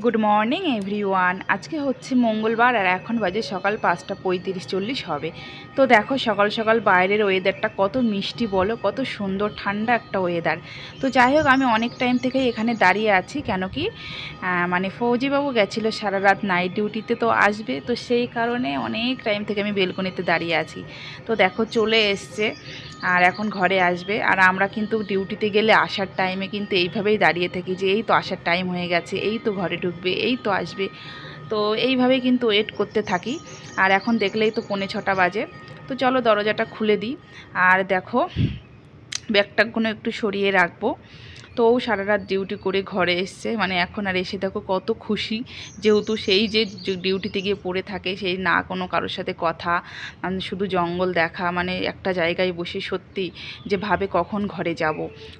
Good morning everyone আজকে হচ্ছে মঙ্গলবার আর এখন বাজে সকাল পাঁচটা পঁয়ত্রিশ চল্লিশ হবে। তো দেখো সকাল সকাল বাইরের ওয়েদারটা কত মিষ্টি বলো, কত সুন্দর, ঠান্ডা একটা ওয়েদার তো যাই হোক, আমি অনেক টাইম থেকেই এখানে দাঁড়িয়ে আছি। কেন কি মানে ফৌজিবাবু গেছিল সারা রাত নাইট ডিউটিতে তো আসবে। তো সেই কারণে অনেক টাইম থেকে আমি বেলকনিতে দাঁড়িয়ে আছি। তো দেখো চলে এসছে। আর এখন ঘরে আসবে। আর আমরা কিন্তু ডিউটিতে গেলে আসার টাইমে কিন্তু এইভাবেই দাঁড়িয়ে থাকি যে, এই তো আসার টাইম হয়ে গেছে, এই তো ঘরে ঢুকবে, এই তো আসবে। তো এইভাবেই কিন্তু ওয়েট করতে থাকি। আর এখন দেখলেই তো পৌনে ছটা বাজে। তো চলো দরজাটা খুলে দিই। আর দেখো ব্যাগটাগুলো একটু সরিয়ে রাখব। তো ও সারা রাত ডিউটি করে ঘরে এসছে। মানে এখন আর এসে দেখো কত খুশি, যেহেতু সেই যে ডিউটিতে গিয়ে পড়ে থাকে, সেই না কোনো কারোর সাথে কথা শুধু জঙ্গল দেখা মানে একটা জায়গায় বসে সত্যি যে ভাবে কখন ঘরে যাব,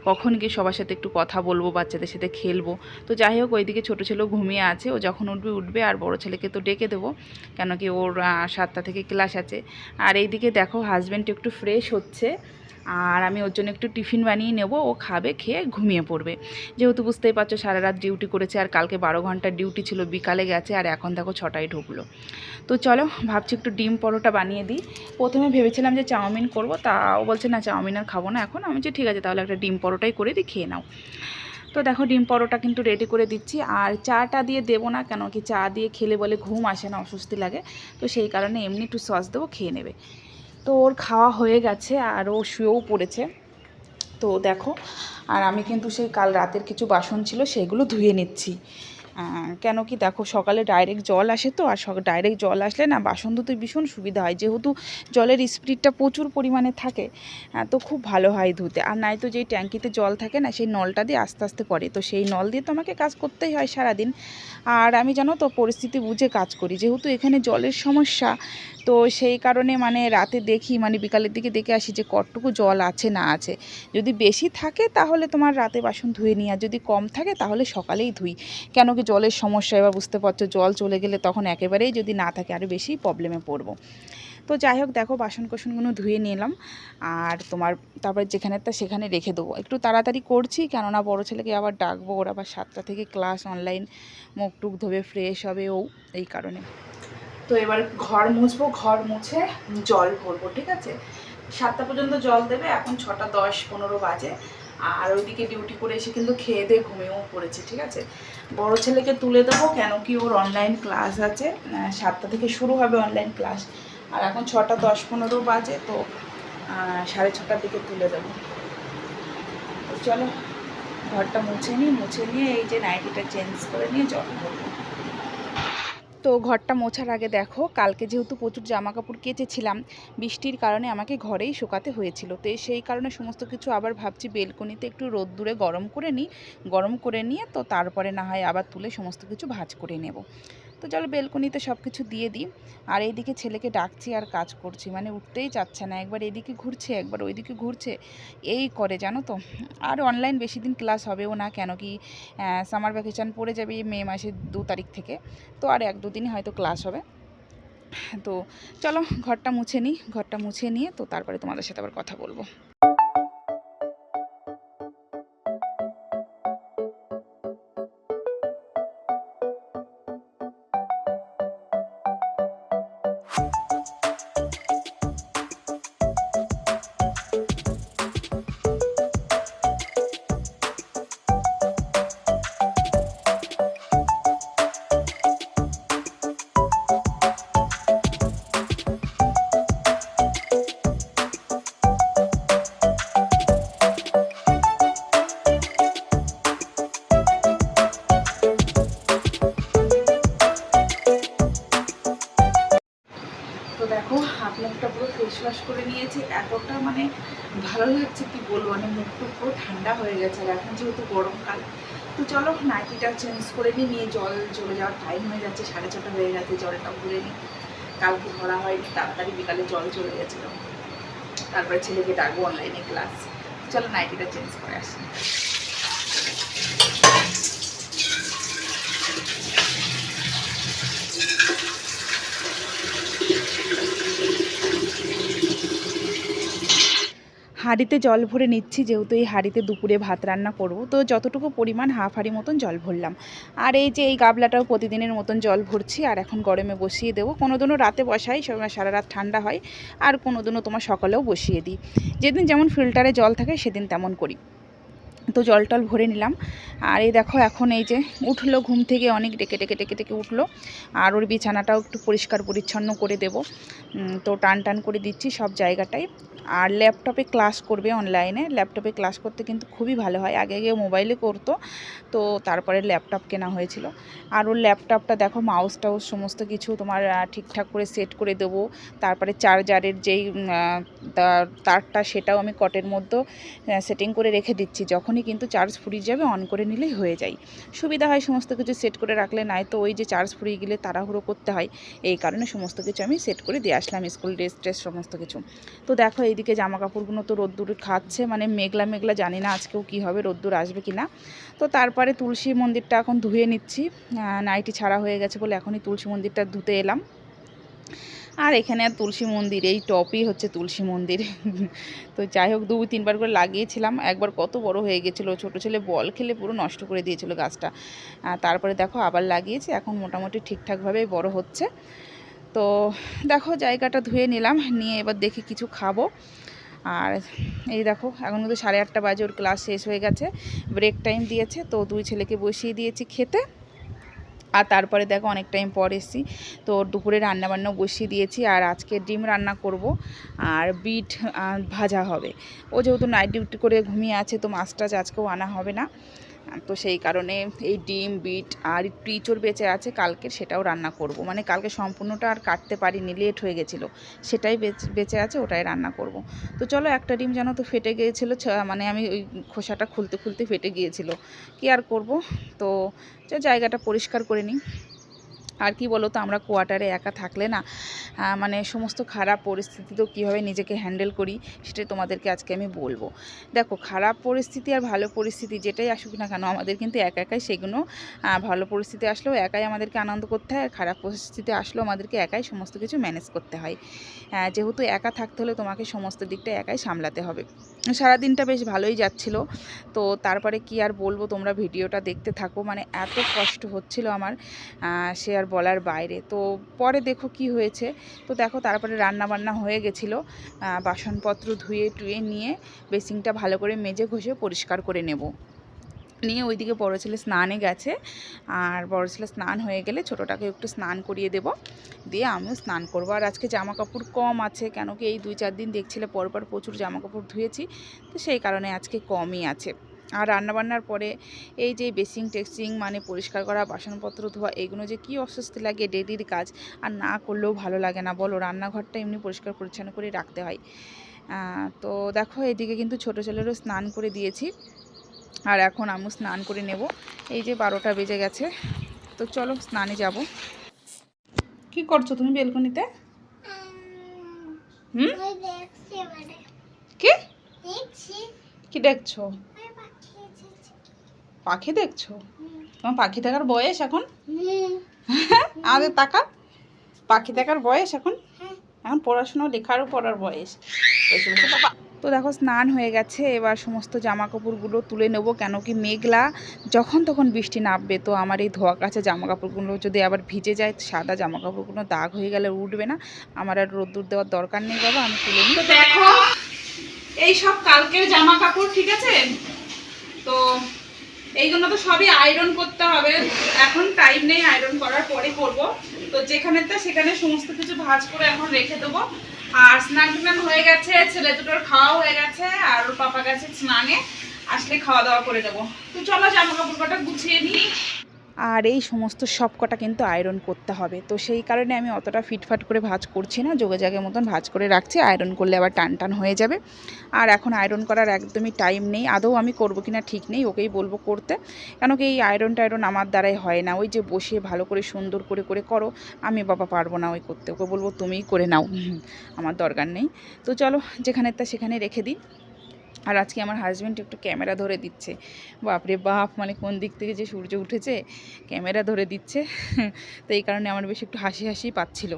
কখন গিয়ে সবার সাথে একটু কথা বলব, বাচ্চাদের সাথে খেলব। তো যাই হোক, ওইদিকে ছোটো ছেলেও ঘুমিয়ে আছে, ও যখন উঠবে উঠবে, আর বড় ছেলেকে তো ডেকে দেবো, কেন কি ওর সাতটা থেকে ক্লাস আছে। আর এইদিকে দেখো হাজব্যান্ড একটু ফ্রেশ হচ্ছে, আর আমি ওর জন্য একটু টিফিন বানিয়ে নেব, ও খাবে, খেয়ে ঘুমিয়ে পড়বে। যেহেতু বুঝতেই পারছ সারা রাত ডিউটি করেছে আর কালকে বারো ঘণ্টার ডিউটি ছিল, বিকালে গেছে আর এখন দেখো ছটায় ঢুকলো। তো চলো ভাবছি একটু ডিম পরোটা বানিয়ে দিই। প্রথমে ভেবেছিলাম যে চাউমিন করব, তা ও বলছে, না, চাউমিন আর খাব না এখন। আমি যে ঠিক আছে, তাহলে একটা ডিম পরোটাই করে দিই, খেয়ে নাও। তো দেখো ডিম পরোটা কিন্তু রেডি করে দিচ্ছি। আর চাটা দিয়ে দেবো না কেন, কি চা দিয়ে খেলে বলে ঘুম আসে না, অস্বস্তি লাগে। তো সেই কারণে এমনি একটু সস দেবো, খেয়ে নেবে। তো ওর খাওয়া হয়ে গেছে আর ও শুয়েও পড়েছে। তো দেখো আর আমি কিন্তু সেই কাল রাতের কিছু বাসন ছিল সেগুলো ধুয়ে নিচ্ছি। কেন কি দেখো সকালে ডাইরেক্ট জল আসে তো, আর ডাইরেক্ট জল আসলে না বাসন ধুতে ভীষণ সুবিধা হয়। যেহেতু জলের স্পিডটা প্রচুর পরিমাণে থাকে তো খুব ভালো হয় ধুতে। আর নাই তো যেই ট্যাঙ্কিতে জল থাকে না, সেই নলটা দিয়ে আস্তে আস্তে পড়ে তো সেই নল দিয়ে তো আমাকে কাজ করতেই হয় সারাদিন। আর আমি জানো তো পরিস্থিতি বুঝে কাজ করি। যেহেতু এখানে জলের সমস্যা, তো সেই কারণে মানে রাতে দেখি মানে বিকালের দিকে দেখে আসি যে কতটুকু জল আছে, না আছে। যদি বেশি থাকে তাহলে তোমার রাতে বাসন ধুয়ে নিই, আর যদি কম থাকে তাহলে সকালেই ধুই। কেন কি জলের সমস্যা, এবার বুঝতে পারছ জল চলে গেলে তখন একেবারেই যদি না থাকে আরও বেশি প্রবলেমে পড়ব। তো যাই হোক, দেখো বাসন কোসনগুলো ধুয়ে নিলাম আর তোমার তারপরে যেখানে তা সেখানে রেখে দেবো। একটু তাড়াতাড়ি করছি, কেননা বড় ছেলেকে আবার ডাকবো, ওর আবার সাতটা থেকে ক্লাস অনলাইন মুখ টুক ধোবে ফ্রেশ হবে ও, এই কারণে। তো এবার ঘর মুছবো, ঘর মুছে জল ভরবো, ঠিক আছে? সাতটা পর্যন্ত জল দেবে, এখন ছটা দশ পনেরো বাজে। আর ওইদিকে ডিউটি করে এসে কিন্তু খেয়ে দিয়ে ঘুমিয়েও পড়েছে, ঠিক আছে? বড় ছেলেকে তুলে দেবো কেন কি ওর অনলাইন ক্লাস আছে। সাতটা থেকে শুরু হবে অনলাইন ক্লাস আর এখন ছটা দশ পনেরো বাজে, তো সাড়ে ছটার দিকে তুলে দেবো। চলো, ঘরটা মুছে নিই, মুছে নিয়ে এই যে নাইটিটা চেঞ্জ করে নিয়ে জল ভরবো তো ঘরটা মোছার আগে দেখো, কালকে যেহেতু প্রচুর জামা কাপড় কেচেছিলাম, বৃষ্টির কারণে আমাকে ঘরেই শোকাতে হয়েছিল। তো সেই কারণে সমস্ত কিছু আবার ভাবছি বেলকনিতে একটু রোদ দূরে গরম করে নিই। গরম করে নিয়ে তো তারপরে না হয় আবার তুলে সমস্ত কিছু ভাজ করে নেব। তো চলো বেলকনিতে সব কিছু দিয়ে দিই। আর এইদিকে ছেলেকে ডাকছি আর কাজ করছি। মানে উঠতেই চাচ্ছে না। একবার এদিকে ঘুরছে, একবার ওইদিকে ঘুরছে। এই করে, জানো তো? আর অনলাইন বেশি দিন ক্লাস হবেও না কেন কি সামার ভ্যাকেশান পড়ে যাবে মে মাসের দু তারিখ থেকে। তো আর এক দুদিনই হয়তো ক্লাস হবে। তো চলো ঘরটা মুছে নিই। ঘরটা মুছে নিয়ে তো তারপরে তোমাদের সাথে আবার কথা বলব। করে নিয়েছি, এতটা মানে ভালো লাগছে কি বলব? মানে মুখটা পুরো ঠান্ডা হয়ে গেছে আর এখন যেহেতু গরমকাল তো চলো নাইটিটা চেঞ্জ করে নিই, নিয়ে জল চলে যাওয়ার টাইম হয়ে যাচ্ছে, সাড়ে ছটা হয়ে গেছে, জলটা ভরে নিই। কালকে ভরা হয়নি তাড়াতাড়ি বিকালে জল চলে গেছিল। তারপরে ছেলেকে ডাকবো অনলাইনে ক্লাস চলো নাইটিটা চেঞ্জ করে আসি। হাঁড়িতে জল ভরে নিচ্ছি, যেহেতু এই হাঁড়িতে দুপুরে ভাত রান্না করব, তো যতটুকু পরিমাণ হাফ হাঁড়ি মতন জল ভরলাম। আর এই যে এই গাবলাটাও প্রতিদিনের মতন জল ভরছি, আর এখন গরমে বসিয়ে দেবো। কোনো দিনও রাতে বসাই সারা রাত ঠান্ডা হয়, আর কোনো দিনও তোমার সকালেও বসিয়ে দিই। যেদিন যেমন ফিল্টারে জল থাকে, সেদিন তেমন করি। তো জল টল ভরে নিলাম। আর এই দেখো এখন এই যে উঠল, ঘুম থেকে অনেক ডেকে ডেকে ডেকে ডেকে উঠল। আর ওর বিছানাটাও একটু পরিষ্কার পরিচ্ছন্ন করে দেবো। তো টান টান করে দিচ্ছি সব জায়গাটাই। আর ল্যাপটপে ক্লাস করবে অনলাইনে ল্যাপটপে ক্লাস করতে কিন্তু খুবই ভালো হয়। আগে আগে মোবাইলে করতো, তো তারপরে ল্যাপটপ কেনা হয়েছিল। আর ওর ল্যাপটপটা দেখো মাউস টাউস সমস্ত কিছু তোমার ঠিকঠাক করে সেট করে দেবো। তারপরে চার্জারের যেই তার- তারটা সেটাও আমি কটের মধ্যে সেটিং করে রেখে দিচ্ছি। যখনই কিন্তু চার্জ ফুরিয়ে যাবে অন করে নিলেই হয়ে যায়। সুবিধা হয় সমস্ত কিছু সেট করে রাখলে নাই তো ওই যে চার্জ ফুরিয়ে গেলে তাড়াহুড়ো করতে হয়, এই কারণে সমস্ত কিছু আমি সেট করে দিয়ে আসলাম স্কুল ড্রেস ট্রেস সমস্ত কিছু। তো দেখো, এইদিকে জামা কাপড়গুলো তো রোদ্দুর খাচ্ছে মানে মেঘলা মেঘলা, জানি না আজকেও কি হবে, রোদ্দুর আসবে কি না। তো তারপরে তুলসী মন্দিরটা এখন ধুয়ে নিচ্ছি নাইটি ছাড়া হয়ে গেছে বলে এখনই তুলসী মন্দিরটা ধুতে এলাম। আর এখানে আর তুলসী মন্দির, এই টপই হচ্ছে তুলসী মন্দির। তো যাই হোক, দু, তিনবার করে লাগিয়েছিলাম। একবার কত বড় হয়ে গেছিল, ছোট ছেলে বল খেলে পুরো নষ্ট করে দিয়েছিল গাছটা। তারপরে দেখো, আবার লাগিয়েছি। এখন মোটামুটি ঠিকঠাকভাবেই বড় হচ্ছে। তো দেখো, জায়গাটা ধুয়ে নিলাম। নিয়ে এবার দেখি কিছু খাব। আর এই দেখো, এখন কিন্তু সাড়ে আটটা বাজে, ওর ক্লাস শেষ হয়ে গেছে। ব্রেক টাইম দিয়েছে। তো দুই ছেলেকে বসিয়ে দিয়েছি খেতে। আর তারপরে দেখো অনেক টাইম পর এসেছি। তো দুপুরে রান্নাবান্না বসিয়ে দিয়েছি আর আজকে ডিম রান্না করব আর বিট ভাজা হবে। ও যেহেতু নাইট ডিউটি করে ঘুমিয়ে আছে, তো মাছ টাছ আজকেও আনা হবে না। তো সেই কারণে এই ডিম, বিট আর একটু বেঁচে আছে, কালকে সেটাও রান্না করব। মানে কালকে সম্পূর্ণটা আর কাটতে পারিনি লেট হয়ে গেছিল। সেটাই বেঁচে আছে, ওটাই রান্না করব। তো চলো একটা ডিম যেন তো ফেটে গিয়েছিল মানে আমি ওই খোসাটা খুলতে খুলতে ফেটে গিয়েছিল। কি আর করব? তো জায়গাটা পরিষ্কার করে নিই। আর কি বলো তো আমরা কোয়ার্টারে একা থাকলে না মানে সমস্ত খারাপ পরিস্থিতিতেও কীভাবে নিজেকে হ্যান্ডেল করি সেটাই তোমাদেরকে আজকে আমি বলব। দেখো, খারাপ পরিস্থিতি আর ভালো পরিস্থিতি যেটাই আসুক না কেন, আমাদের কিন্তু একা একাই সেগুলো ভালো পরিস্থিতি আসলেও একাই আমাদেরকে আনন্দ করতে হয়, আর খারাপ পরিস্থিতি আসলেও আমাদেরকে একাই সমস্ত কিছু ম্যানেজ করতে হয়। যেহেতু একা থাকতে হলে তোমাকে সমস্ত দিকটা একাই সামলাতে হবে। সারাদিনটা বেশ ভালোই যাচ্ছিল, তো তারপরে কি আর বলব, তোমরা ভিডিওটা দেখতে থাকো মানে এত কষ্ট হচ্ছিল আমার সে আর বলার বাইরে। তো পরে দেখো কি হয়েছে। তো দেখো তারপরে রান্না বান্না হয়ে গেছিল। বাসনপত্র ধুয়ে টুয়ে নিয়ে বেসিংটা ভালো করে মেজে ঘষে পরিষ্কার করে নেব। নিয়ে ওইদিকে বড় ছেলে স্নানে গেছে। আর বড় ছেলে স্নান হয়ে গেলে ছোটোটাকে একটু স্নান করিয়ে দেব। দিয়ে আমিও স্নান করব। আর আজকে জামা কাপড় কম আছে, কেন কি এই দুই চার দিন দেখছিলে পরপর প্রচুর জামা কাপড় ধুয়েছি। তো সেই কারণে আজকে কমই আছে। আর রান্নাবান্নার পরে এই যে বেসিং টেক্সিং মানে পরিষ্কার করা বাসনপত্র ধোয়া এগুলো যে কী অস্বস্তি লাগে ডেলির কাজ। আর না করলেও ভালো লাগে না। বলো রান্নাঘরটা এমনি পরিষ্কার পরিচ্ছন্ন করে রাখতে হয়। তো দেখো এদিকে কিন্তু ছোটো ছেলেরও স্নান করে দিয়েছি। আর এখন আমিও স্নান করে নেব। এই যে বারোটা বেজে গেছে। তো চলো স্নানে যাব। কি করছ তুমি বেলকনিতে? হুম? কি? কি দেখছ। পাখি দেখছ? তোমার পাখি দেখার বয়স এখন। আমাদের তাকা। পাখি দেখার বয়স এখন? হ্যাঁ। এখন পড়াশুনো লেখারও পড়ার বয়স। তো দেখো স্নান হয়ে গেছে। এবার সমস্ত জামা কাপড়গুলো তুলে নেব কেন কি মেঘলা। যখন তখন বৃষ্টি নামবে তো আমার এই ধোয়া কাছে জামা কাপড়গুলো যদি আবার ভিজে যায় সাদা জামা কাপড়গুলো দাগ হয়ে গেলে উঠবে না। আমার আর রোদ্দুর দেওয়ার দরকার নেই বাবা আমি তুলে নিই। তো দেখো এই সব কালকের জামা কাপড় ঠিক আছে? তো এইগুলো তো সবই আয়রন করতে হবে। এখন টাইম নেই আয়রন করার, পরে করব। তো যেখানে যেখানেতে সেখানে সমস্ত কিছু ভাজ করে এখন রেখে দেবো। আর স্নান টান হয়ে গেছে, ছেলে দুটোর খাওয়া হয়ে গেছে, আর ওর পাপা গেছে স্নানে। আসলে খাওয়া দাওয়া করে দেবো তো চলো জামা কাপড় কটা গুছিয়ে নিই। আর এই সমস্ত সব কটা কিন্তু আয়রন করতে হবে। তো সেই কারণে আমি অতটা ফিটফাট করে ভাঁজ করছি না যোগাযোগের মতন ভাঁজ করে রাখছি। আয়রন করলে আবার টান টান হয়ে যাবে। আর এখন আয়রন করার একদমই টাইম নেই। আদৌ আমি করব কিনা ঠিক নেই, ওকেই বলব করতে। কেন কি এই আয়রন টায়রন আমার দ্বারাই হয় না। ওই যে বসে ভালো করে সুন্দর করে করে করো, আমি বাবা পারব না ওই করতে। ওকে বলব তুমিই করে নাও। আমার দরকার নেই। তো চলো যেখানে তা সেখানে রেখে দিই। আর আজকে আমার হাজব্যান্ড একটু ক্যামেরা ধরে দিচ্ছে। বাপরে বাপ মানে কোন দিক থেকে যে সূর্য উঠেছে ক্যামেরা ধরে দিচ্ছে। তো এই কারণে আমার বেশ একটু হাসি হাসি পাচ্ছিল।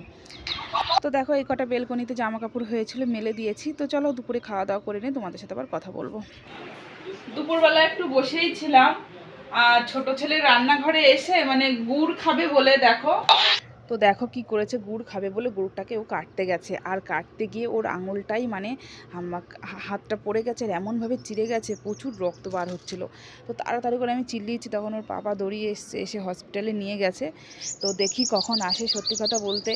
তো দেখো, এই কটা বেলকনিতে জামা কাপড় হয়েছিল, মেলে দিয়েছি। তো চলো দুপুরে খাওয়া দাওয়া করে নিয়ে তোমাদের সাথে আবার কথা বলব। দুপুরবেলা একটু বসেই ছিলাম। আর ছোট ছেলে রান্নাঘরে এসে মানে গুড় খাবে বলে দেখো। তো দেখো কি করেছে, গুড় খাবে বলে গুড়টাকে ও কাটতে গেছে। আর কাটতে গিয়ে ওর আঙুলটাই মানে হাতটা পড়ে গেছে আর এমনভাবে চিড়ে গেছে, প্রচুর রক্ত বার হচ্ছিল। তো তাড়াতাড়ি করে আমি চিল্লিয়েছি তখন ওর পাপা দড়িয়ে এসছে, এসে হসপিটালে নিয়ে গেছে। তো দেখি কখন আসে সত্যি কথা বলতে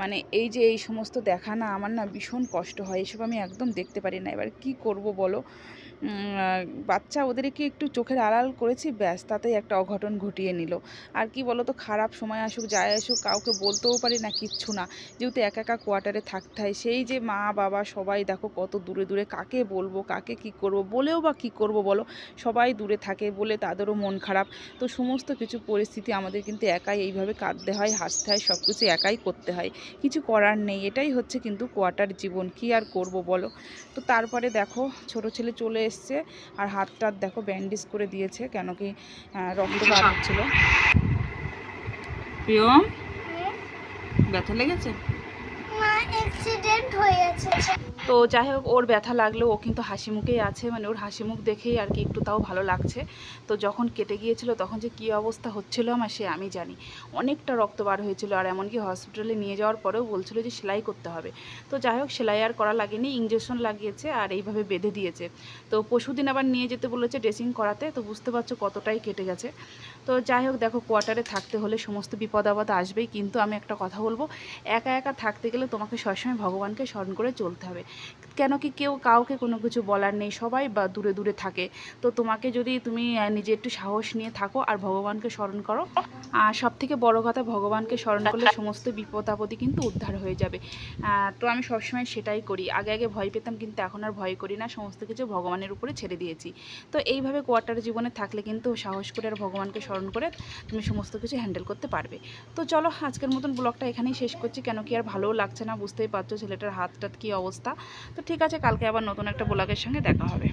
মানে এই যে এই সমস্ত দেখা না, আমার না ভীষণ কষ্ট হয়, এসব আমি একদম দেখতে পারি না। এবার কি করব বলো? বাচ্চা ওদেরকে একটু চোখের আড়াল করেছি, ব্যাস, তাতেই একটা অঘটন ঘটিয়ে নিল। আর কি বলো তো খারাপ সময় আসুক, যায় আসুক, কাউকে বলতেও পারি না, কিচ্ছু না। যেহেতু একা একা কোয়ার্টারে থাকতে হয় সেই যে মা, বাবা, সবাই, দেখো কত দূরে দূরে কাকে বলব, কাকে কি করব, বলেও বা কি করব বলো, সবাই দূরে থাকে বলে তাদেরও মন খারাপ। তো সমস্ত কিছু পরিস্থিতি আমাদের কিন্তু একাই এইভাবে কাঁদতে হয়, হাসতে হয় সব কিছু একাই করতে হয়। কিছু করার নেই, এটাই হচ্ছে কিন্তু কোয়ার্টার জীবন, কি আর করব বলো? তো তারপরে দেখো, ছোট ছেলে চলে এসছে আর হাতটা দেখো ব্যান্ডেজ করে দিয়েছে কেন কি রক্ত বার হচ্ছিল। প্রিয়ম ব্যথা লেগেছে? মা অ্যাক্সিডেন্ট হয়েছে তো যাই হোক, ওর ব্যথা লাগলেও ও কিন্তু হাসি মুখেই আছে মানে ওর হাসি মুখ দেখেই আর কি একটু তাও ভালো লাগছে। তো যখন কেটে গিয়েছিল তখন যে কী অবস্থা হচ্ছিল আমার সে আমি জানি। অনেকটা রক্ত বার হয়েছিল আর এমনকি হসপিটালে নিয়ে যাওয়ার পরেও বলছিল যে সেলাই করতে হবে। তো যাই হোক, সেলাই আর করা লাগেনি ইঞ্জেকশন লাগিয়েছে আর এইভাবে বেঁধে দিয়েছে। তো পশুদিন আবার নিয়ে যেতে বলেছে ড্রেসিং করাতে, তো বুঝতে পারছ কতটাই কেটে গেছে। তো যাই হোক, দেখো কোয়ার্টারে থাকতে হলে সমস্ত বিপদ আপদ আসবেই, কিন্তু আমি একটা কথা বলব, একা একা থাকতে গেলে তোমাকে সবসময় ভগবানকে স্মরণ করে চলতে হবে। কেন কি কেউ কাউকে কোনো কিছু বলার নেই? সবাই বা দূরে দূরে থাকে। তো তোমাকে যদি তুমি নিজে একটু সাহস নিয়ে থাকো আর ভগবানকে স্মরণ করো। আর সব থেকে বড় কথা, ভগবানকে স্মরণ করলে সমস্ত বিপদ আপদই কিন্তু উদ্ধার হয়ে যাবে। তো আমি সবসময় সেটাই করি। আগে আগে ভয় পেতাম, কিন্তু এখন আর ভয় করি না। সমস্ত কিছু ভগবানের উপরে ছেড়ে দিয়েছি। তো এইভাবে কোয়ার্টার জীবনে থাকলে কিন্তু সাহস করে আর ভগবানকে স্মরণ করে তুমি সমস্ত কিছু হ্যান্ডেল করতে পারবে। তো চলো, আজকের মতন ব্লগটা এখানেই শেষ করছি। কেন কি আর ভালোও লাগছে না, বুঝতেই পারছ ছেলেটার হাত টাত কী অবস্থা। তো ঠিক আছে কালকে আবার নতুন একটা ব্লগের সঙ্গে দেখা হবে।